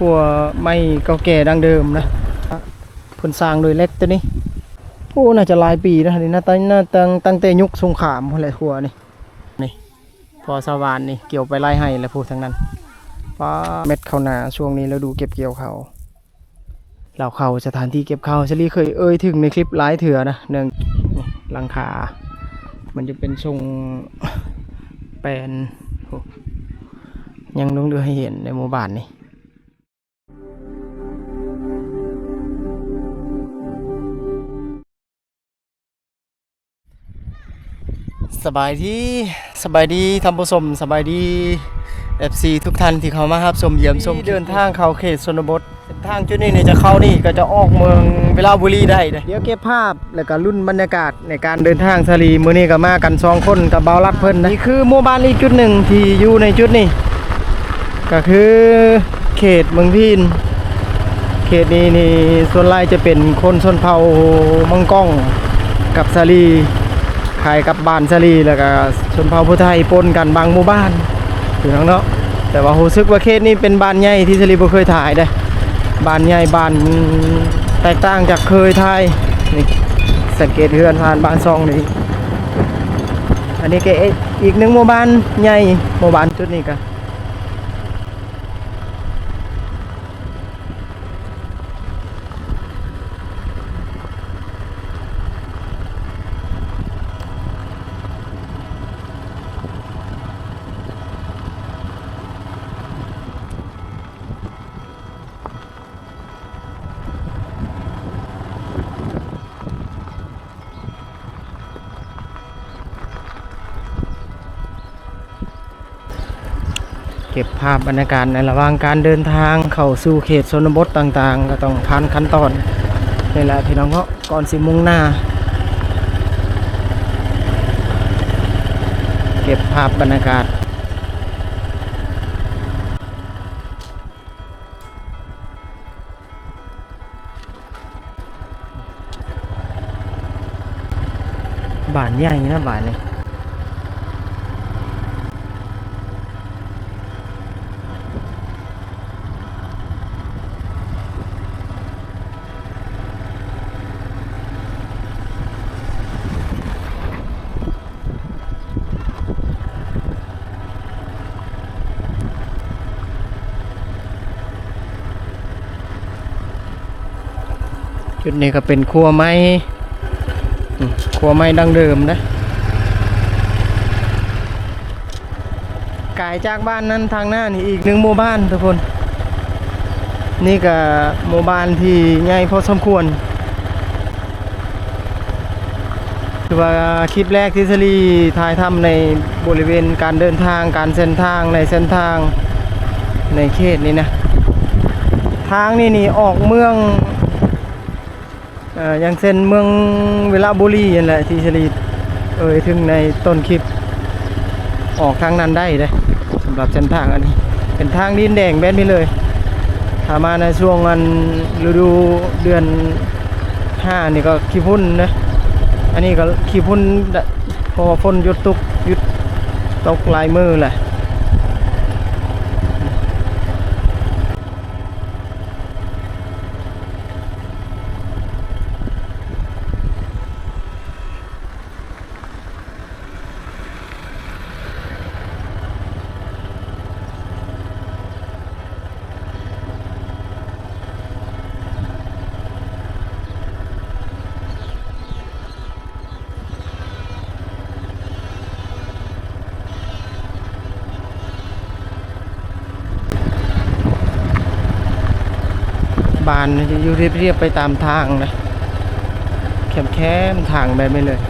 ครัวไม่เก่าแก่ดังเดิมนะเพิ่นสร้างโดยเล็กตัวนี้โอ้น่าจะหลายปีนะนี่นะตั้งน่าตั้งตั้งแต่ยุคสงครามพุ่นแหละครัวนี่นี่พอสวานนี่เกี่ยวไปไล่ให้แล้วพูดทั้งนั้นป้าเม็ดข้าวนาช่วงนี้แล้วดูเก็บเกี่ยวเขาวเราเข้าสถานที่เก็บข้าวชลีเคยเอ่ยถึงในคลิปหลายเถื่อนะเนื่องหลังคา มันจะเป็นทรงแปลนโอ้ยังลงเรือให้เห็นในหมู่บ้านนี่ สบายดีสบายดีท่านผู้ชมสบายดี FC ทุกท่านที่เข้ามาครับชมเยี่ยมชมเดินทางเข้าเขตชนบทเส้นทางจุดนี้เนี่ยจะเข้านี่ก็จะออกเมืองเวลาบุรีได้นะเดี๋ยวเก็บภาพแล้วก็รุ่นบรรยากาศในการเดินทางสลีมื้อนี้ก็มากันสองคนกับเบาลัดเพิ่นนะนี่คือหมู่บ้านอีกจุดหนึ่งที่อยู่ในจุดนี้ก็คือเขตเมืองพีนเขตนี้นี่ส่วนใหญ่จะเป็นคนชนเผ่ามังกองกับสาลี ขายกับบ้านสาลีแล้วก็ชนเผ่าผู้ไทยปนกันบางหมู่บ้านอยู่ข้งเนาะแต่ว่ารู้สึกว่าเขตนี้เป็นบ้านใหญ่ที่สาลีบ่เคยถ่ายเด้บ้านใหญ่บ้านแตกต่างจากเคยถ่ายนี่สังเกตเฮือนผ่านบ้านซองนี่อันนี้ก็อีกหนึ่งหมู่บ้านใหญ่หมู่บ้านจุดนี้ก็ ภาพบรรยากาศในระหว่างการเดินทางเข้าสู่เขตชนบทต่างๆ ก็ต้องผ่านขั้นตอนนี่แหละพี่น้องเนาะก่อนสิมุ่งหน้า เก็บภาพบรรยากาศบ้านใหญ่นะบ้านนี้ จุดนี้ก็เป็นครัวไม้ครัวไม้ดังเดิมนะกายจากบ้านนั้นทางหน้านี่อีกหนึ่งหมู่บ้านทุกคน นี่ก็หมู่บ้านที่ใหญ่พอสมควรคือว่าคลิปแรกที่สลีถ่ายทำในบริเวณการเดินทางการเส้นทางในเส้นทางในเขตนี้นะ ทางนี่นี่ออกเมือง อย่างเส้นเมืองเวลาบุรีนั่นแหละที่ชลีเอ่ยถึงในต้นคลิป ออกทางนั้นได้เลยสำหรับเส้นทางอันนี้ เป็นทางดินแดงแบบนี้เลยถ้ามาในช่วงอันฤดูเดือนห้านี่ก็ขี้พุ่นนะอันนี้ก็ขี้พุ่นพอฝนหยุดตกหยุดตกลายมือแหละ เรียบๆไปตามทางนะแคบๆทางแบบนี้เลย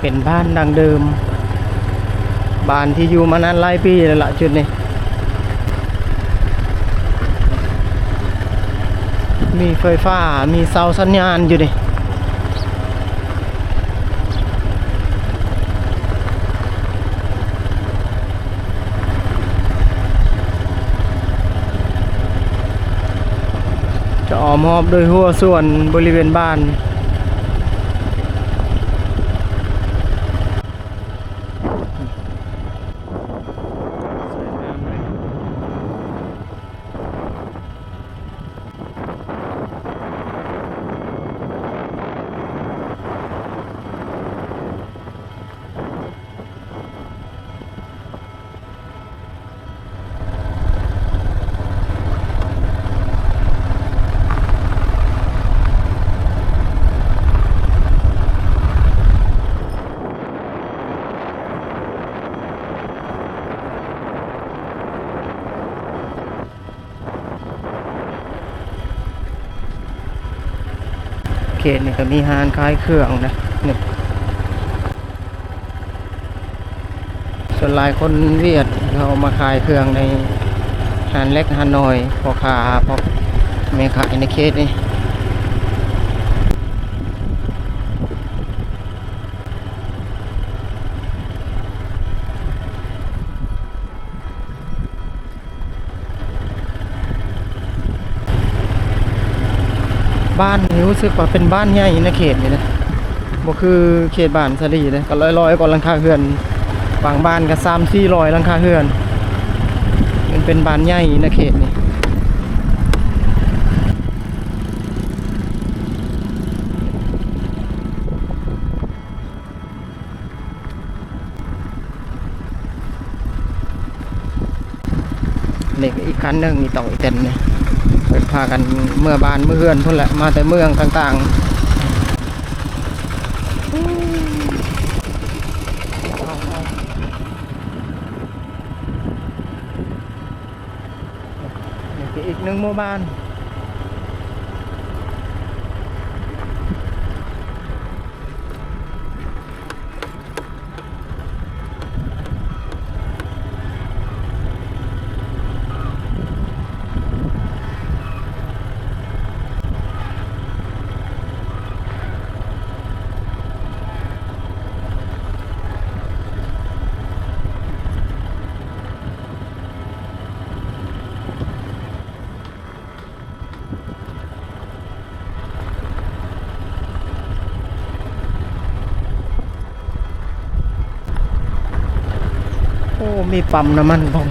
เป็นบ้านดังเดิม บ้านที่อยู่มานานหลายปีแล้วละจุดนี้ มีไฟฟ้า มีเสาสัญญาณอยู่ดิจะอ้อมรอบโดยหัวส่วนบริเวณบ้าน เขตนี่ก็มีฮานคล้ายเครื่องนะนี่ส่วนหลายคนเวียดเขามาขายเครื่องในฮานเล็กฮานน้อยพอขาพอแม่ขายในเขตนี่บ้าน รู้สึกว่าเป็นบ้านใหญ่ในเขตนี่นะบ่คือเขตบ้านสะดีเลยก็ร้อยๆกว่าหลังคาเรือนบางบ้านก็3 400หลังคาเรือน มันเป็นบ้านใหญ่ในเขตนี่นี่ก็อีกคันหนึ่งนี่ต่ออีกเต็นเนี่ย ไปพากันเมื่อบานเมื่อเฮือนพุ่นแหละมาแต่เมืองต่างๆอีกหนึ่งหมู่บ้าน มีปั๊มน้ำมันพร้อม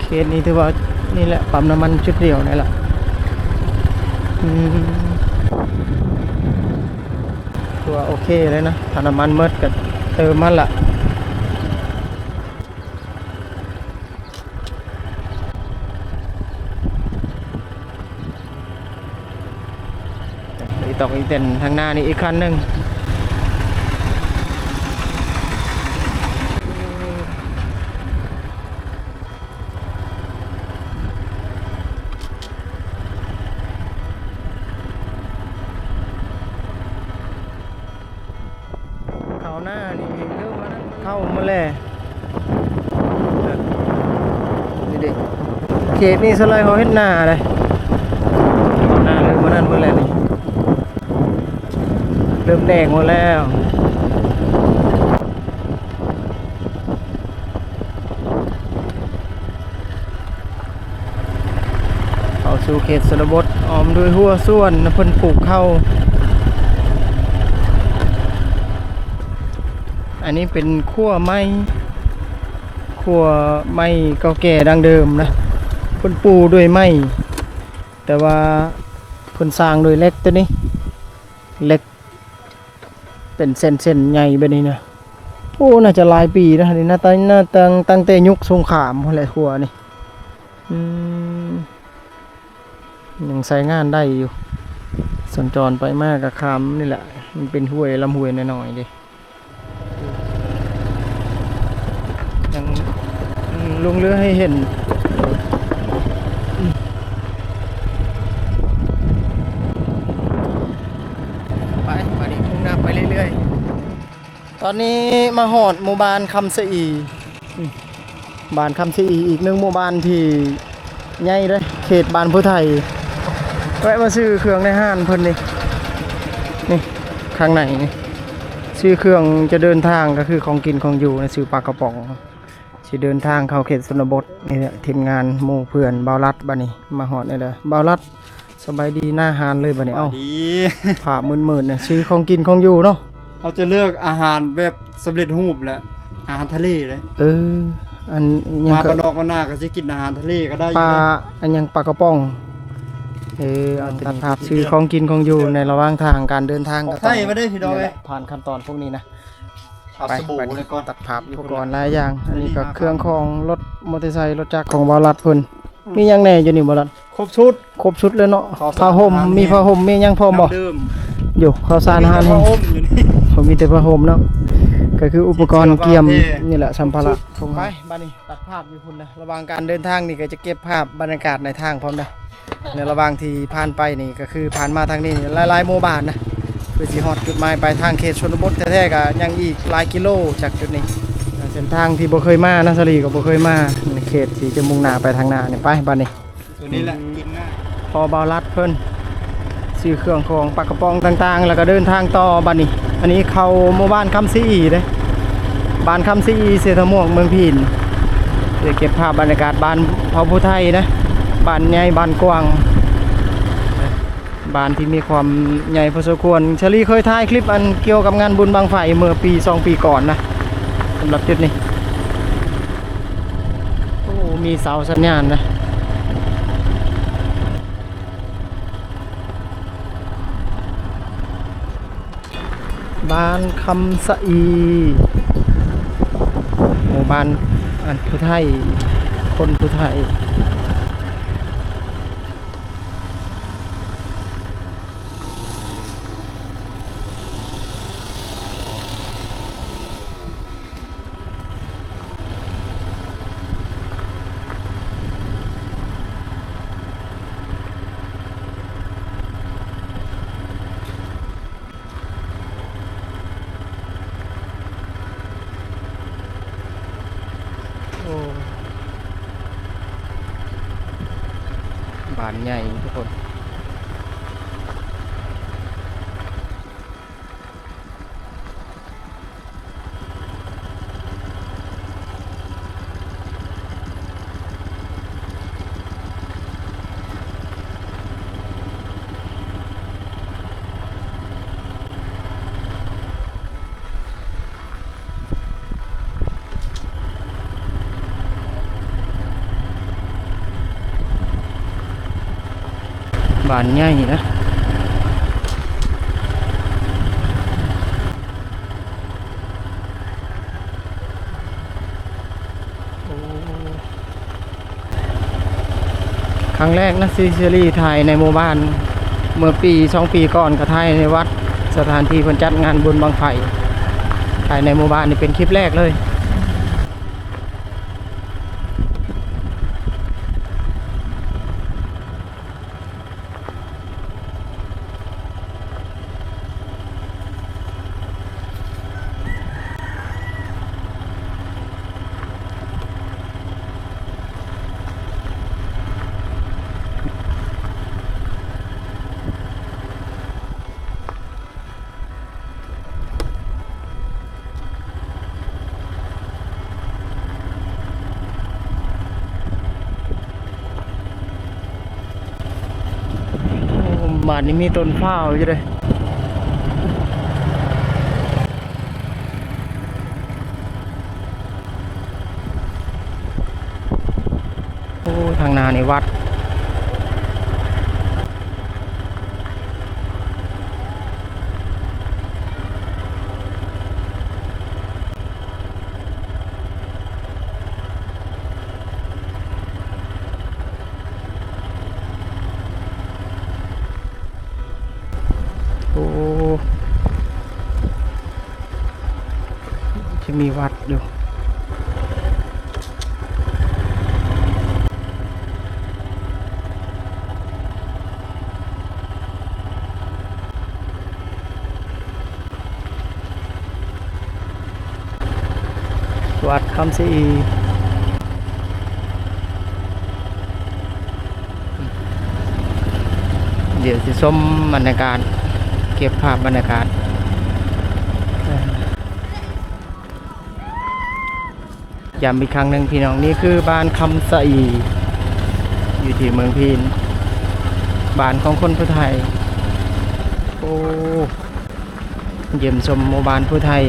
เคสนี้ถือว่านี่แหละปั๊มน้ำมันจุดเดียวนี่แหละอืมถือว่าโอเคเลยนะถ้าน้ำมันเมิดก็เติมมันละอีกต่ออีกเต็นทางหน้านี่อีกคันหนึ่ง เขาหน้านี่เริ่มมานะเข้ามาแล้วนี่ดิ เขตนี่สไลด์เขาเฮ็ดหน้าเลยเขาหน้าเริ่มมานั่นหมาแล้วนี่เริ่มแดงหมดแล้วเข้าสู่เขตสนบทออมด้วยหัวส่วนเพิ่นปลูกเข้า อันนี้เป็นขั้วไม้ขั้วไม้เก่าแก่ดังเดิมนะ เพิ่นปูด้วยไม้แต่ว่าเพิ่นสร้างโดวยเล็กตัวนี้เล็กเป็นเส้นๆใหญ่แบบนี้นะโอ้น่าจะหลายปีนะนี่น่าตั้งน่าตั้งตั้งแต่ยุคสงครามพุ่นแหละขั้วนี่อืมยังใช้งานได้อยู่สัญจรไปมากกับคำนี่แหละ มันเป็นห้วยลำห้วยน้อยๆดิยังลงเรือให้เห็นไปไปดิมุ่งหน้าไปเรื่อยๆ ตอนนี้มาหอดหมู่บ้านคำสะอีอืมบ้านคำสะอีอีกหนึ่งหมู่บ้านที่ใหญ่เลยเขตบ้านผู้ไทยแวะมาซื้อเครื่องในห้านเพิ่นนี่นี่ข้างในนี่ซื้อเครื่องจะเดินทางก็คือของกินของอยู่ในซื้อปลากระป๋องสิเดินทางเข้าเขตชนบทนี่แหละทีมงานหมู่เพื่อนเบารัดบ้านี้มาหอดนี่เลยเบารัดสบายดีหน้าหานเลยบัดนี้เอ้าดีผ่ามื่นๆเนี่ยซื้อของกินของอยู่เนาะ เขาจะเลือกอาหารแบบสำเร็จรูปแหละอาหารทะเลเลยเออ อันยังมาก็บ้านนอกบ้านนาก็จะกินอาหารทะเลก็ได้อปยู่ลานะอันยังปลากระป๋อง เออเอาตัดภาพซื้อของกินของอยู่ในระหว่างทางการเดินทางขก็องต้ไทยมาได้พี่น้องนี่เอ้แหยละผ่านขั้นตอนพวกนี้นะ เอาไปสบู่ไปเลยก่อน ตัดภาพอุปกรณ์หลายอย่าง อันนี้ก็เครื่องของรถมอเตอร์ไซค์รถจักรของบาลัดเพิ่นมีหยังแหน่อยู่นี่บาลัดครบชุด ครบชุดเลยเนาะขอสารผ้าห่มอาหารมีผ้าห่มมีหยังพร้อมบ่น้ำดื่ม อยู่ข้าวสารอาหารมีแห้แต่งผ้าห่มอยู่นี่ผมมีแต่ผ้าห่มเนาะก็คืออุปกรณ์เกี่ยมเสื้อผ้าเท่นี่แหละสัมภาระชุดไปบ้านนี้ตัดภาพอยู่พุ่นนะระหว่างการเดินทางนี่ก็จะเก็บภาพบรรยากาศในทางพร้อมนะในระหว่างที่ผ่านไปนี่ก็คือผ่านมาทางนี้หลายๆหมู่บ้านนะเพื่อสิฮอดจุดหมายปลายทางเขตชนบทแท้ๆก็ยังอีกหลายกิโลจากจุดนี้เส้นทางที่บ่เคยมานะสลีก็บ่เคยมาในเขตที่จะมุ่งหน้าไปทางหน้านี่ไปบ้านนี้ตัวนี้แหละกินง่ายพอบาวรัดเพิ่น ซื้อเครื่องของปากระป๋องต่างๆ แล้วก็เดินทางต่อบัดนนี้ อันนี้เข้าหมู่บ้านคำซีอีเด้บ้านคำซีอีเสถม่วงเมืองพีนเดี๋ยวเก็บภาพบรรยากาศบ้านพอผู้ไทยนะบ้านใหญ่บ้านกว้างบ้านที่มีความใหญ่พอสมควรเชลี่เคยถ่ายคลิปอันเกี่ยวกับงานบุญบางไฟเมื่อปีสองปีก่อนนะสำหรับจุดนี้โอ้มีเสาสัญญาณนะ บ้านคำสะอีหมู่บ้านอันผู้ไทย คนผู้ไทย โอ้บ้านใหญ่ทุกคน บานใหญ่นะครั้งแรกนะซีซีรีส์ถ่ายในหมู่บ้าน เมื่อปีสองปีก่อนก็ถ่ายในวัดสถานที่คนจัดงานบุญบังไฟถ่ายในหมู่บ้านนี่เป็นคลิปแรกเลย โอ้ บ้านนี้มีต้นข้าวอยู่เลยโอ้ทางนาในวัด โอ้จะมีวัดอยู่ วัดคำซีอีเดี๋ยวจะส้มบรรยากาศเก็บภาพบรรยากาศย้ำอีกครั้งหนึ่งพี่น้องนี่คือบ้านคำสะอีอยู่ที่เมืองพีนบ้านของคนผู้ไทย โอ้เยี่ยมชมหมู่บ้านผู้ไทย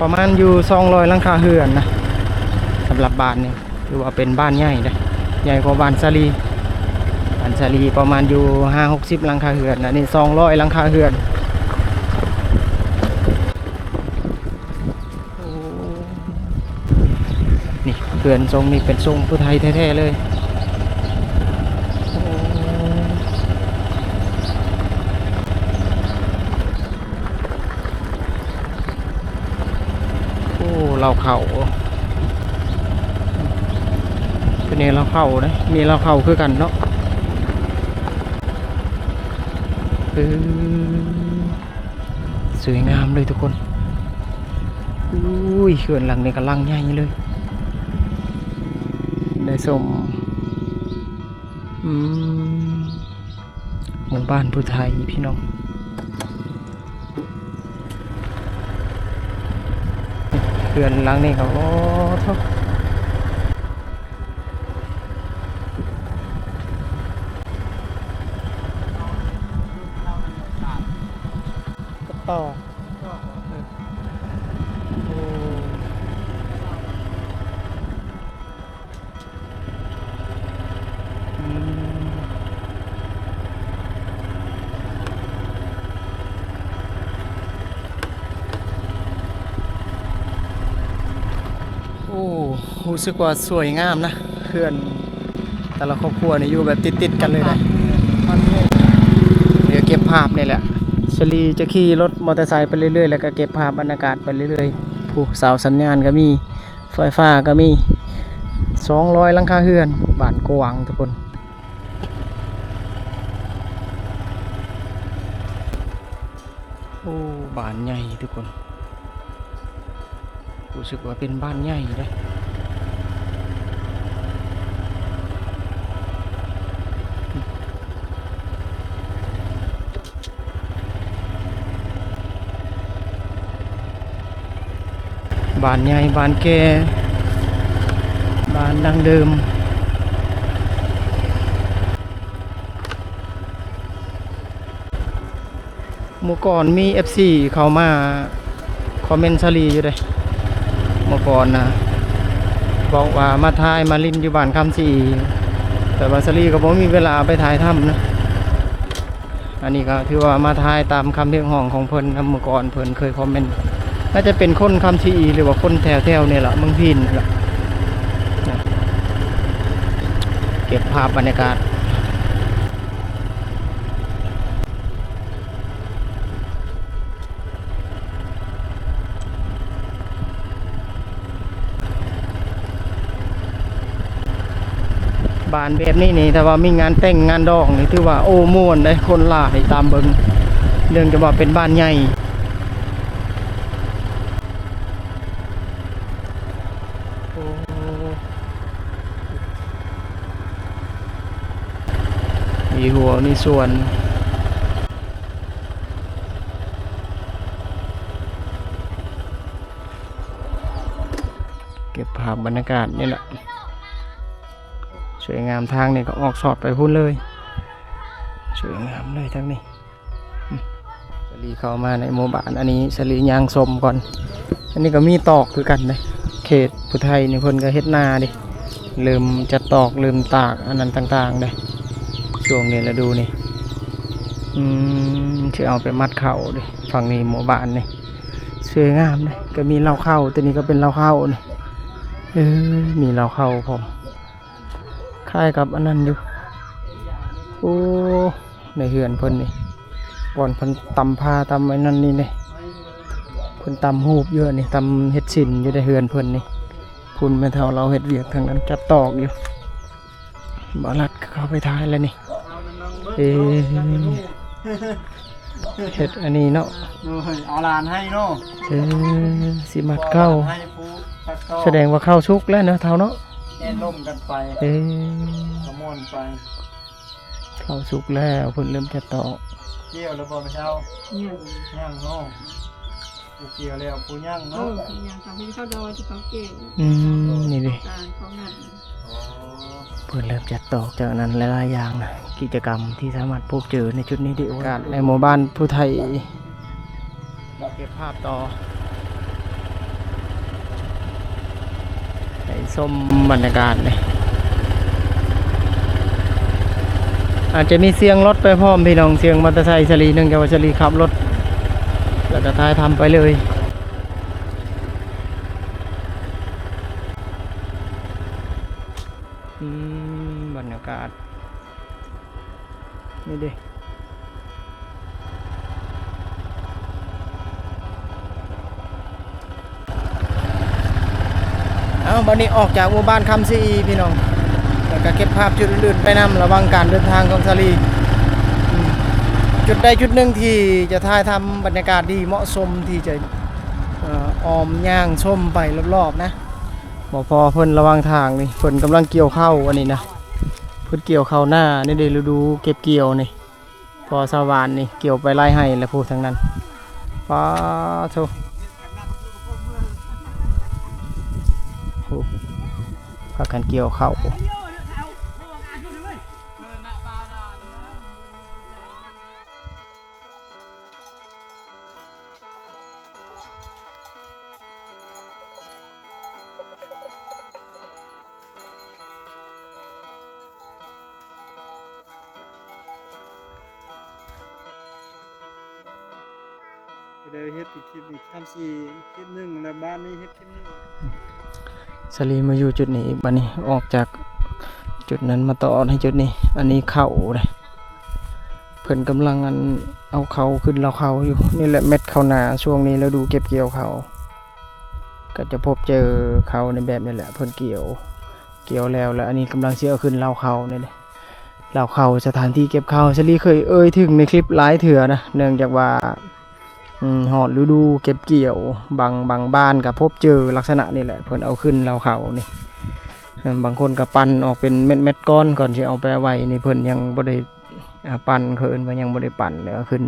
ประมาณอยู่200หลังคาเฮือนนะสำหรับบ้านนี่ถือว่าเป็นบ้านใหญ่นะใหญ่กว่าบ้านสาลีบ้านสาลีประมาณอยู่5 60หกสิบลังคาเฮือนนะนี่200หลังคาเฮือนนี่เฮือนทรงนี่เป็นทรงผู้ไทยแท้ๆเลยโอ้โอ้ เราเข่าเป็นเองเราเข่านะมีเราเข่าคือกันเนาะเออสวยงามเลยทุกคนอุ้ยเขื่อนหลังนี้กำลังใหญ่เลย ได้สมอืมหมู่บ้านผู้ไทยพี่น้อง ขื่อนหลังนี้ก็โอ้ทโอ้อืมโอ้รู้สึกว่าสวยงามนะเพื่อนแต่ละครอบครัวนี่อยู่แบบติดๆกันเลยนะเดี๋ยวเก็บภาพนี่แหละชลีจะขี่รถมอเตอร์ไซค์ไปเรื่อยๆ แล้วก็เก็บภาพบรรยากาศไปเรื่อยๆผู้เสาสัญญาณก็มีไฟฟ้าก็มี 200ลังคาเฮือนบ้านกวางทุกคนโอ้บ้านใหญ่ทุกคน รู้สึกว่าเป็นบ้านใหญ่เลยบ้านใหญ่บ้านแก่บ้านดังเดิมเมื่อก่อนมี FC เขามา คอมเมนต์ชาลีอยู่เลย เมื่อก่อนนะบอกว่ามาถ่ายมาลินอยู่บ้านคำสีแต่ว่าชาลีก็บ่มีเวลาไปถ่ายถ้ำนะอันนี้ก็ถือว่ามาถ่ายตามคำเรียกห้องของเพิ่นนะเมื่อก่อนเพิ่นเคยคอมเมนต์น่าจะเป็นคนคำชีหรือว่าคนแถวแถวๆนี่ยแหละเมืองพินละเก็บภาพบรรยากาศ บ้านแบบนี้นี่แต่ว่ามีงานแต่งงานดองนี่ถือว่าโอ้ม่วนเลยคนหลายตามเบิงเรื่องจะว่าเป็นบ้านใหญ่โอ้มีหัวมีส่วนเก็บภาพบรรยากาศนี่แหละ สวยงามทางนี่ก็ออกสอดไปพุ่นเลย สวยงามเลยทั้งนี้สลีเข้ามาในหมู่บ้านอันนี้สลียางสมก่อน อันนี้ก็มีตอกคือกันเลยเขตพุไทยนี่เพิ่นก็เฮ็ดนาดิลืมจะตอกลืมตากอันนั้นต่างๆเลยช่วงนี้ละดูนี่อืมจะเอาไปมัดเข่าดิฝั่งนี้หมู่บ้านนี่สวยงามเลยก็มีเหล้าเข้าตัวนี้ก็เป็นเหล้าเข้านี่เออมีเหล้าเข้าพอม คล้ายกับอันนั้นอยู่โอ้ในเฮือนเพิ่นนี่ก่อนเพิ่นตำผ้าตำไอ้นั่นนี่นี่เพิ่นตำหูบเยอะนี่ตำเฮ็ดสินอยู่ในเฮือนเพิ่นนี่พุ่นแม่เท่าเราเฮ็ดเวียกทางนั้นจัดตอกอยู่บาลัดเข้าไปท้ายแล้วนี่เอ๊ะเฮ็ดอันนี้เนาะเอาลานให้เนาะเออสิมัดเข้าให้ผู้ตัดเข้าแสดงว่าเข้าชุกแล้วเนาะเท่าเนาะ แน่นล่มกันไปเอ๊ะขมวนไปเข้าชุกแล้วเพิ่นเริ่มจะตอกเกี่ยวแล้วบ่ไปเช้าเนี่ยย่างเนาะผู้เกี่ยวแล้วผู้ย่างเอเนาะออย่างเขาเป็นข้าวดอยที่เขาเก่งอืมนี่ดิการเขางานอ๋อเพื่อนเริ่มจัดตอกจากนั้นหลายๆอย่างนะกิจกรรมที่สามารถพบเจอในจุดนี้ได้โอกาสในหมู่บ้านผู้ไทยเก็บภาพต่อ ในส้มบรรยากาศเลยอาจจะมีเสียงรถไปพร้อมพี่น้องเสียงมอเตอร์ไซค์ชลีหนึ่งกว่าชลีขับรถ แล้วก็ท้ายทำไปเลยบรรยากาศนี่ดิเอา บันนี้ออกจากหมู่บ้านคำซีพี่น้องแล้วก็เก็บภาพจุดอื่นๆไปนำระวังการเดินทางของสาลีจุดใดจุดหนึ่งที่จะถ่ายทำบรรยากาศดีเหมาะสมที่จะออมย่างชมไปรอบๆนะบอกพอเพิ่นระวังทางนี่เพิ่นกำลังเกี่ยวเข้าวอันนี้นะเพิ่นเกี่ยวเข้าหน้านี่เดฤดูเก็บเกี่ยวนี่พอสวานนี่เกี่ยวไปไล่ให้แล้วพูดทั้งนั้นฟ้าโธ ผู้พากันเกี่ยวเข้า สลีมาอยู่จุดนี้บัดนี้ออกจากจุดนั้นมาต่อให้จุดนี้ อันนี้เข่าเลยเพิ่นกำลังอันเอาเขาขึ้นเราเขาอยู่นี่แหละเม็ดเขานาช่วงนี้แล้วดูเก็บเกี่ยวเขาก็จะพบเจอเขาในแบบนี้แหละเพิ่นเกี่ยวเกี่ยวแล้วแล้ว อันนี้กำลังเสียเอขึ้นเราเขาเนี่ยเลยเราเขาสถานที่เก็บเขาสลีเคยเอ่ยถึงในคลิปหลายเถื่อนะเนื่องจากว่า หอดฤดูเก็บเกี่ยวบางบางบ้านก็พบเจอลักษณะนี่แหละเพิ่นเอาขึ้นเราเขานี่บางคนก็ปั้นออกเป็นเม็ดเม็ดก้อนก่อนที่เอาไปไว้นี่เพิ่นยังบ่ได้ปั้นเพิ่นว่ายังบ่ได้ปั้นแล้วเอขึ้น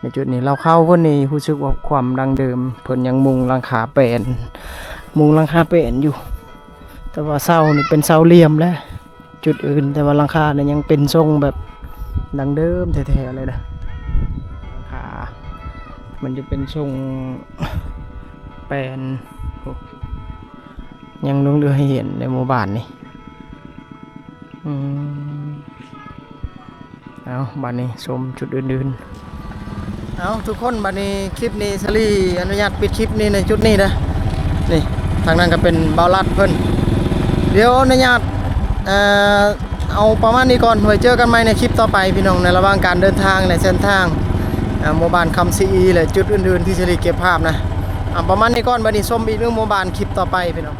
ในจุดนี้เราเข้าเพิ่นนี่รู้สึกว่าความดังเดิมเพิ่นยังมุงหลังคาแปนมุงหลังคาแปนอยู่ แต่ว่าเสานี่เป็นเสาเหลี่ยมแล้วจุดอื่นแต่ว่าหลังคาเนี่ยยังเป็นทรงแบบดังเดิมแท้ๆเลยนะ มันจะเป็นทรงแปนยังลงเรือให้เห็นในหมู่บ้านนี่เอาบ้านนี้ชมจุดอื่นๆ เอาทุกคนบัดนี้คลิปนี้สลีอนุญาตปิดคลิปนี้ในจุดนี้นะนี่ทางนั้นก็เป็นเบาลัดเพิ่นเดี๋ยวอนุญาตเอาประมาณนี้ก่อนไว้เจอกันใหม่ในคลิปต่อไปพี่น้องในระหว่างการเดินทางในเส้นทาง โมบานคำซีอีและจุดอื่นๆที่ฉลีเก็บภาพนะอ่าประมาณนี้ก่อนบันนี้ส้มอีกเรื่องโมบานคลิปต่อไปพี่น้อง